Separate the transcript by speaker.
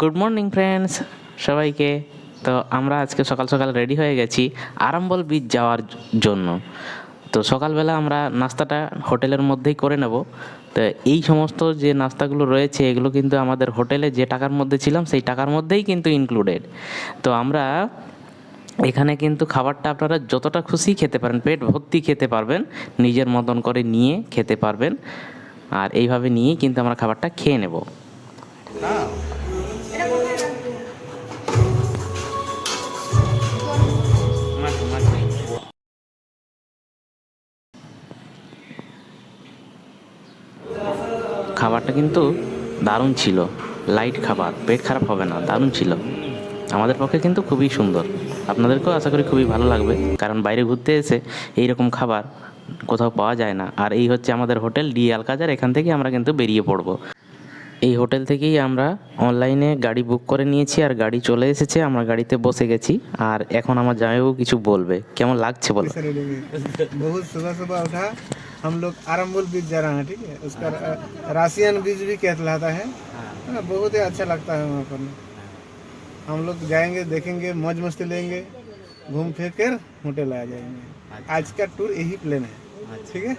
Speaker 1: Good morning friends সবাইকে। তো আমরা আজকে সকাল সকাল রেডি হয়ে গেছি আরাম্বল বিচ যাওয়ার জন্য। তো সকালবেলা আমরা নাস্তাটা হোটেলের মধ্যেই করে নেব। তো এই সমস্ত যে নাস্তাগুলো রয়েছে, এগুলো কিন্তু আমাদের হোটেলে যে টাকার মধ্যে ছিলাম, সেই টাকার মধ্যেই কিন্তু ইনক্লুডেড তো আমরা এখানে কিন্তু খাবারটা আপনারা যতটা খুশি খেতে পারেন, পেট ভর্তি খেতে পারবেন, নিজের মতন করে নিয়ে খেতে পারবেন। আর এইভাবে নিয়েই কিন্তু আমরা খাবারটা খেয়ে নেব। খাবারটা কিন্তু দারুণ ছিল। লাইট খাবার, পেট খারাপ হবে না, দারুণ ছিল। আমাদের পক্ষে কিন্তু খুবই সুন্দর। আপনাদেরকেও আশা করি খুবই ভালো লাগবে। কারণ বাইরে ঘুরতে এসে এই রকম খাবার কোথাও পাওয়া যায় না। আর এই হচ্ছে আমাদের হোটেল ডি আলকাজার, এখান থেকে আমরা কিন্তু বেরিয়ে পড়ব। এই হোটেল থেকেই আমরা অনলাইনে গাড়ি বুক করে নিয়েছি আর গাড়ি চলে এসেছে আমরা গাড়িতে বসে গেছি আর এখন আমার জামাইবাবু কিছু বলবে কেমন লাগছে বলো
Speaker 2: से रेडी हुई। बहुत सुबह सुबह उठा हम लोग आरम्बुल बीच जा रहे हैं ठीक है उसका रा- राशियन बीच भी कहलाता है हाँ, बहुत ही अच्छा लगता है वहाँ पर हम लोग जाएंगे देखेंगे मौज मस्ती लेंगे घूम फिर कर होटल आ जाएंगे आज का टूर यही प्लान है ठीक है